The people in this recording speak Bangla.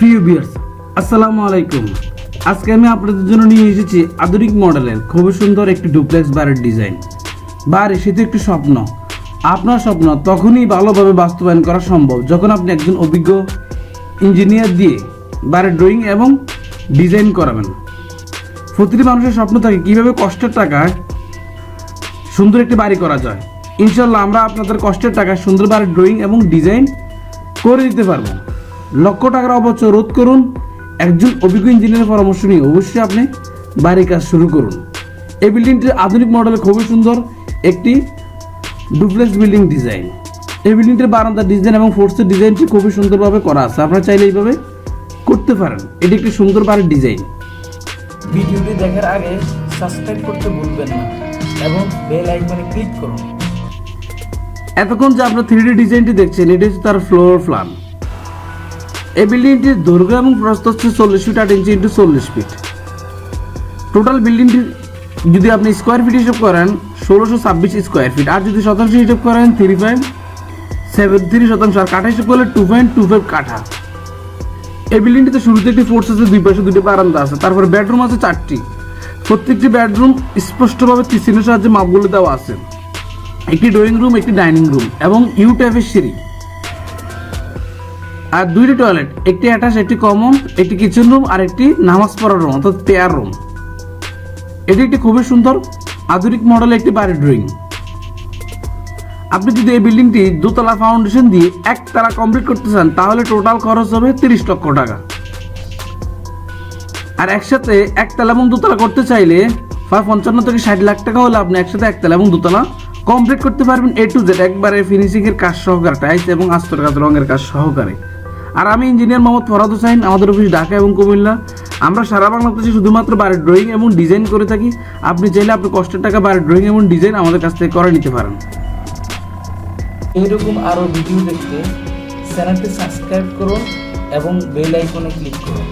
প্রিয় বিয়ার্স আসসালামু আলাইকুম। আজকে আমি আপনাদের জন্য নিয়ে এসেছি আধুনিক মডেলের খুবই সুন্দর একটি ডুপ্লেক্স বাড়ির ডিজাইন। বাড়ি সেটি একটি স্বপ্ন। আপনার স্বপ্ন তখনই ভালোভাবে বাস্তবায়ন করা সম্ভব যখন আপনি একজন অভিজ্ঞ ইঞ্জিনিয়ার দিয়ে বাড়ির ড্রয়িং এবং ডিজাইন করাবেন। প্রতিটি মানুষের স্বপ্ন থাকে কীভাবে কষ্টের টাকায় সুন্দর একটি বাড়ি করা যায়। ইনশাল্লাহ আমরা আপনাদের কষ্টের টাকায় সুন্দর বাড়ির ড্রয়িং এবং ডিজাইন করে দিতে পারব। লক্ষ টাকার অবচয় রোধ করুন। একজন অভিজ্ঞ ইঞ্জিনিয়ারের পরামর্শ নিয়ে অবশ্যই আপনি বাড়ির কাজ শুরু করুন। এই বিল্ডিংটি আধুনিক মডেলে খুবই সুন্দর একটি ডুপ্লেক্স বিল্ডিং ডিজাইন। এই বিল্ডিংটির বারান্দার ডিজাইন এবং ফোর্সের ডিজাইনটি খুবই সুন্দরভাবে করা আছে। আপনারা চাইলে এইভাবে করতে পারেন। এটি একটি সুন্দর বাড়ির ডিজাইন। ভিডিওটি দেখার আগে সাবস্ক্রাইব করতে ভুলবেন না এবং বেল আইকনে ক্লিক করুন। এতক্ষণ যে আপনার থ্রি ডিজাইনটি দেখছেন এটি হচ্ছে তার ফ্লোর প্ল্যান। এই বিল্ডিংটির দৈর্ঘ্য এবং প্রস্থ হচ্ছে চল্লিশ ফিট আট ইঞ্চি ইন্টু চল্লিশ ফিট। টোটাল বিল্ডিংটি যদি আপনি স্কোয়ার ফিট হিসাব করেন, ষোলোশো ছাব্বিশ স্কোয়ার ফিট আর যদি শতাংশ হিসাব করেন থ্রি পয়েন্ট সেভেন থ্রি শতাংশ। আর কাঠা হিসেব করলে টু পয়েন্ট টু ফাইভ কাঠা। এই বিল্ডিংটিতে শুরুতে একটি ফোর্স আছে, দুই পাশে দুটি বারান্দা আছে। তারপরে বেডরুম আছে চারটি। প্রত্যেকটি বেডরুম স্পষ্টভাবে কিচেনের সাহায্যে মাপগুলো দেওয়া আছে। একটি ড্রয়িং রুম একটি ডাইনিং রুম এবং ইউ টাইপের সিঁড়ি। আর দুইটি টয়লেট একটি অ্যাটাচ একটি কমন একটি কিচেন রুম আর একটি নামাজ পড়ার রুম অর্থাৎ পেয়ার রুম এটি একটি খুবই সুন্দর, আধুনিক মডেলের একটি বাড়ি ড্রয়িং আপনি যদি এই বিল্ডিংটি দোতলা ফাউন্ডেশন দিয়ে একতলা কমপ্লিট করতে চান, তাহলে টোটাল খরচ হবে তিরিশ লক্ষ টাকা। আর একসাথে একতলা এবং দোতলা করতে চাইলে প্রায় পঞ্চান্ন থেকে ষাট লাখ টাকা হলে আপনি একসাথে একতলা এবং দোতলা কমপ্লিট করতে পারবেন এ টু জেড একবারে ফিনিশিংয়ের কাজ সহকারে টাইলস এবং আস্তর কাজ রঙের কাজ সহকারে। আর আমি ইঞ্জিনিয়ার মোহাম্মদ ফরাদ হোসাইন, আমাদের অফিস ঢাকা এবং কুমিল্লা। আমরা সারা বাংলাদেশে শুধুমাত্র বাড়ির ড্রয়িং এবং ডিজাইন করে থাকি। আপনি চাইলে আপনি কষ্টের টাকা বাড়ির ড্রয়িং এবং ডিজাইন আমাদের কাছ থেকে করে নিতে পারেন। এইরকম আরও ভিডিও দেখতে চ্যানেলটি সাবস্ক্রাইব করুন এবং বেল আইকনে ক্লিক করুন